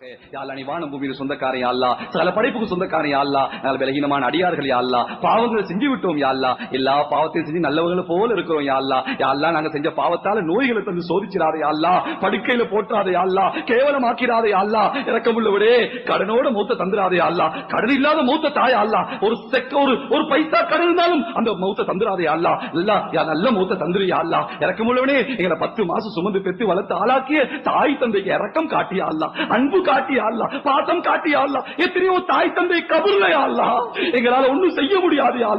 யாழ்லா நீ வானம் பூமியில் சொந்தக்காரன் அல்லா சகல படைப்புக்கு சொந்தக்காரன் நல்ல அடியார்கள் பாவங்களை செஞ்சு விட்டோம் யாழ்லா எல்லா பாவத்தையும் செஞ்சு நல்லவங்களை போல இருக்கிறோம் யாழ்லா யாழ்லா நாங்க செஞ்ச பாவத்தால நோய்களை தந்து படுக்கையில இறக்கமுள்ளவரே கடனோட மூத்த தந்துராதே அல்லா கடன் இல்லாத மூத்த தாய் ஒரு செக்க ஒரு ஒரு பைசா கடன் இருந்தாலும் அந்த மூத்த தந்துராதே அல்லா நல்லா யா நல்ல மூத்த தந்துரு அல்லா இறக்கமுள்ளவனே எங்களை பத்து மாசம் சுமந்து பெற்று வளர்த்து ஆளாக்கிய தாய் தந்தைக்கு இறக்கம் காட்டியா அல்லா அன்பு காட்டியா பாசம் காட்டியா எத்தனையோ தாய் தந்தை கபுர்லையா அல்லா எங்களால ஒண்ணும் செய்ய முடியாது யா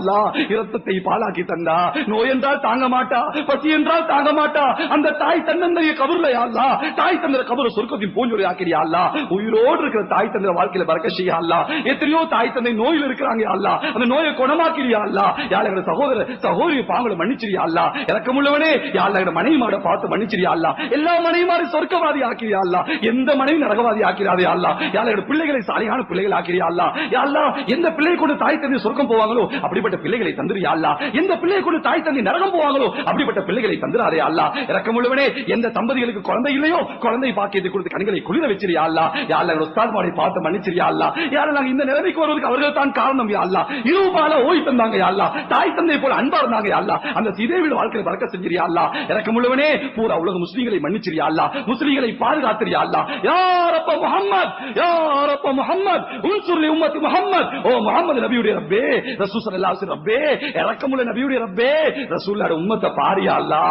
இரத்தத்தை பாலாக்கி தந்தா நோய் என்றால் தாங்க மாட்டா பசி என்றால் தாங்க மாட்டா அந்த தாய் தன்னந்தைய கபுர்லையா அல்லா தாய் தந்திர கபுர சொர்க்கத்தின் பூஞ்சொலி ஆக்கிறியா அல்லா உயிரோடு இருக்கிற தாய் தந்திர வாழ்க்கையில பறக்க செய்யா அல்லா எத்தனையோ தாய் தந்தை நோயில் இருக்கிறாங்க அல்லா அந்த நோயை குணமாக்கிறியா அல்லா யாழகிற சகோதர சகோதரி பாங்களை மன்னிச்சிரியா அல்லா இறக்கமுள்ளவனே யாழகிற மனைவி மாட பார்த்து மன்னிச்சிரியா அல்லா எல்லா மனைவி மாறி சொர்க்கவாதி ஆக்கிறியா அல்லா எந்த மனைவி நரகவாதி ஆக்கி ஆக்கிறாதே அல்லா. யாழகிற பிள்ளைகளை சாலையான பிள்ளைகள் ஆக்கிறியா அல்லா? யாரா எந்த பிள்ளை கொண்டு தாய் தந்தி சொர்க்கம் போவாங்களோ அப்படிப்பட்ட பிள்ளைகளை தந்துரியா அல்லா. எந்த பிள்ளை கொண்டு தாய் தந்தி நரகம் போவாங்களோ அப்படிப்பட்ட பிள்ளைகளை தந்துராதே அல்லா. இறக்கமுள்ளவனே எந்த தம்பதிகளுக்கு குழந்தை இல்லையோ குழந்தை பாக்கியத்தை கொடுத்து கண்களை குளிர வச்சிரியா அல்லா. யாழ்ல உஸ்தாத் மாடி பார்த்து மன்னிச்சிரியா அல்லா. யார நாங்க இந்த நிலைமைக்கு வருவதற்கு அவர்கள் தான் காரணம் யா அல்லா. இரவு பால ஓய் தந்தாங்க யா அல்லா. தாய் தந்தை போல அன்பா இருந்தாங்க யா அல்லா. அந்த இதே வீடு வாழ்க்கையில் பறக்க செஞ்சிரியா அல்லா. இறக்கம் இறக்கமுள்ளவனே பூரா உலக முஸ்லீம்களை மன்னிச்சிரியா அல்லா. முஸ்லீம்களை பாதுகாத்திரியா அல்லா. யாரப்ப முஹம்மத். யாரப்ப முஹம்மத். உன்சுர்லி உம்மத்தி முஹம்மத். ஓ முஹம்மது நபியுடைய ரப்பே. ரசூல் ஸல்லல்லாஹு அலைஹி ரப்பே. இறக்கமுள்ள நபியுடைய ரப்பே. ரசூலுல்லாஹ் உம்மத்தை பாரியா அல்லா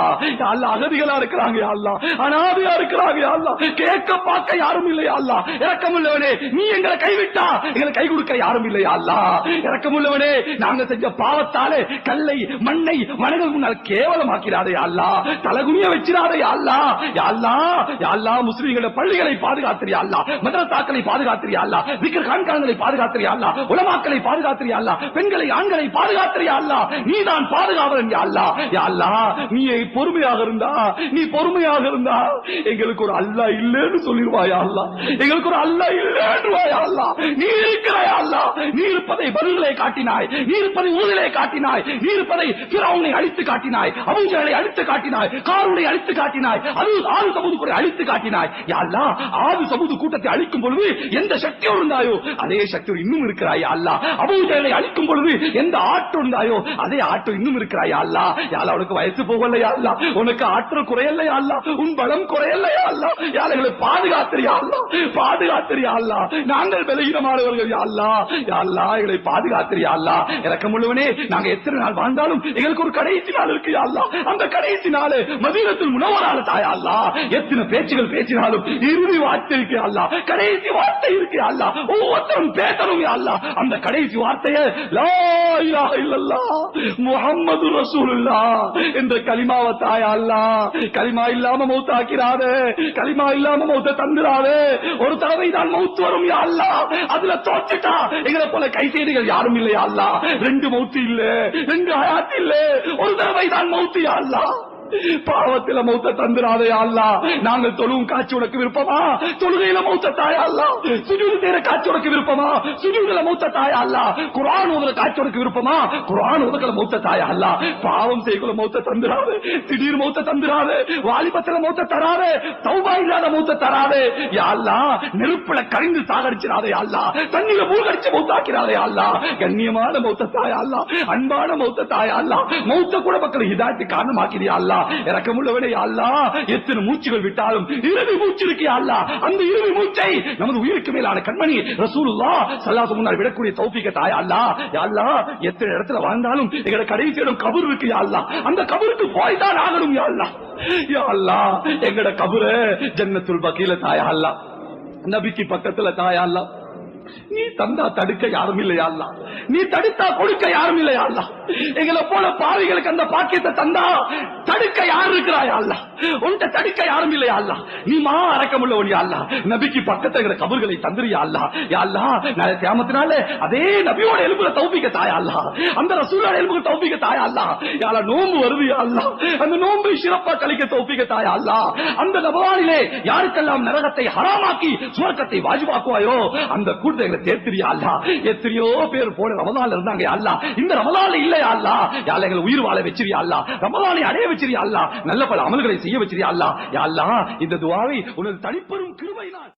யா அல்லா அகதிகளா இருக்கிறாங்க யா அல்லா அனாதையா இருக்கிறாங்க யா அல்லா கேட்க பார்க்க யாரும் இல்லையா அல்லா இறக்கமுள்ளவனே நீ எங்களை கைவிட்டா? எங்களை கை கொடுக்க யாரும் இல்லையா அல்லா இறக்கமுள்ளவனே நாங்க செஞ்ச பாவத்தாலே கல்லை மண்ணை மனதில் முன்னால் கேவலமாக்கிறாதே அல்லா தலகுனிய வச்சிடாதே அல்லா யா அல்லா யா அல்லா முஸ்லிம்களோட பள்ளிகளை பாதுகாத்திரியா அல்லா மதரசாக்களை பாதுகாத்திரியா அல்லா? விக்கிர காண்காணங்களை பாதுகாத்திரியா அல்லா? உலமாக்களை பாதுகாத்திரியா அல்லா? பெண்களை ஆண்களை பாதுகாத்திரியா அல்லா? நீ தான் பாதுகாவலன் யா அல்லா? யா அல்லா நீ பொறுமையாக இருந்தா நீ பொறுமையாக இருந்தா எங்களுக்கு ஒரு அல்லா இல்லைன்னு சொல்லிடுவாயா அல்லா? எங்களுக்கு ஒரு அல்லா இல்லைன்றுவாயா அல்லா? நீ இருக்கிறாயா அல்லா? நீ இருப்பதை பதில்களை காட்டினாய் நீ இருப்பதை ஊழலை காட்டினாய் நீ இருப்பதை பிறவனை அழித்து காட்டினாய் அபூஜலை அழித்து காட்டினாய் காருனை அழித்து காட்டினாய் அது ஆறு சமூக அழித்து காட்டினாய். யா அல்லா ஆறு சமூக கூட்டத்தை அழிக்கும் பொழுது எந்த சக்தியோடு இருந்தாயோ அதே சக்தியோடு இன்னும் இருக்கிறாய் யா அல்லா அழிக்கும் பொழுது எந்த ஆற்றல் இருந்தாயோ அதே ஆற்றல் இன்னும் இருக்கிறாய் அல்லா? யா வயசு போகலையா அல்லா? உனக்கு ஆற்றல் குறையலையா அல்லா? உன் பலம் குறையலையா அல்லா? யாழைகளை பாதுகாத்திரியா அல்லா? பாதுகாத்திரியா அல்லா? நாங்கள் பலகீனமானவர்கள் யா அல்லா? எங்களை பாதுகாத்திரியா அல்லா? இறக்கமுள்ளவனே நாங்க எத்தனை நாள் வாழ்ந்தாலும் எங்களுக்கு ஒரு கடைசி நாள் இருக்கு யா அல்லா. அந்த கடைசி நாள் மதீனத்தில் முனவரான தாயா அல்லா? எத்தனை பேச்சுகள் பேசினாலும் இறுதி வார்த்தை இருக்கு அல்லா கடைசி வார்த்தை இருக்கு அல்லா ஒவ்வொருத்தரும் பேசணும் அல்லா அந்த கடைசி வார்த்தையை முகம்மது ரசூலுல்லா என்ற கலிமாவை தாயா அல்லா கலிமா இல்லாம மௌத்தாக்கிறாதே கலிமா இல்லாம மௌத்த தந்துராதே ஒரு தடவை தான் மௌத்து வரும் அல்லா அதுல தோச்சிட்டா எங்களை போல கைசேடிகள் யாரும் இல்லையா அல்லா ரெண்டு மௌத்து இல்ல ரெண்டு ஹயாத் இல்ல. ஒரு தடவை தான் மௌத்து அல்லா பாவத்தில மௌத்த தந்துராதே அல்லா நாங்கள் தொழுவும் காட்சி உனக்கு விருப்பமா? தொழுகையில மௌத்த தாயா அல்லா சுஜூது செய்யற காட்சி உனக்கு விருப்பமா? சுஜூதுல மௌத்த தாயா அல்லா குரான் ஓதுற காட்சி உனக்கு விருப்பமா? குரான் உதகல மௌத்த தாயா அல்லா பாவம் செய்யக்குள்ள மௌத்த தந்துராது. திடீர் மௌத்த தந்துராது. வாலிபத்துல மௌத்த தராது. தௌபா இல்லாத மௌத்த தராது. யா நெருப்புல கரிந்து சாகடிச்சிடாதே அல்லா தண்ணியில மூழ்கடிச்சு மௌத்தாக்கிறாதே அல்லா கண்ணியமான மௌத்த தாயா அல்லா அன்பான மௌத்த தாயா அல்லா மௌத்த கூட மக்கள் இதாட்டி காரணமாக்கிறியா அல்லா இறக்கமுள்ளவனே அல்லா எத்தனை மூச்சுகள் விட்டாலும் இறுதி மூச்சு இருக்கு அல்லா அந்த இறுதி மூச்சை நமது உயிருக்கு மேலான கண்மணி ரசூலுல்லா சல்லாசு முன்னால் விடக்கூடிய தௌபிக்க தாய் அல்லா அல்லா எத்தனை இடத்துல வாழ்ந்தாலும் எங்களை கடைசி இடம் கபூர் இருக்கு அல்லா அந்த கபூருக்கு போய் தான் ஆகணும் அல்லா அல்லா எங்கட கபுரு ஜன்னத்துல் பக்கீல தாயா அல்லா நபிக்கு பக்கத்துல தாயா அல்லா நீ தந்தா தடுக்க யாரும் இல்லையா நீ தடுத்தா கொடுக்க யாரும் இல்லையா எங்களை போல பாவிகளுக்கு அந்த பாக்கியத்தை தந்தா தடுக்க யார் இருக்கிறாயா உன்கிட்ட தடுக்க யாரும் இல்லையா அல்லா நீ மா அடக்கமுள்ளவன் யா அல்லா நபிக்கு பக்கத்துல இருக்கிற கபர்களை தந்துரியா அல்லா யா அல்லா நாளை தியாமத்தினால அதே நபியோட எலும்புல தௌபிக்க தாயா அல்லா அந்த ரசூலோட எலும்புக்கு தௌபிக்க தாயா அல்லா யாரா நோம்பு வருது யா அல்லா அந்த நோம்பை சிறப்பா கழிக்க தௌபிக்க தாயா அல்லா அந்த நபவானிலே யாருக்கெல்லாம் நரகத்தை ஹராமாக்கி சுவர்க்கத்தை வாஜிபாக்குவாயோ அந்த கூட்டத்தை எங்களை தேர்த்திரியா அல்லா எத்தனையோ பேர் போன ரமதான்ல இருந்தாங்க யா அல்லா இந்த ரமதான்ல இல்லையா அல்லா யாழ் எங்களை உயிர் வாழ வச்சிரியா அல்லா ரமதானை அடைய வச்சிரியா அல்லா நல்ல பல அமல்களை செய்ய செய்ய வச்சிரியா அல்லா யா அல்லா இந்த துவாவை உனது தனிப்பெரும் கிருபைதான்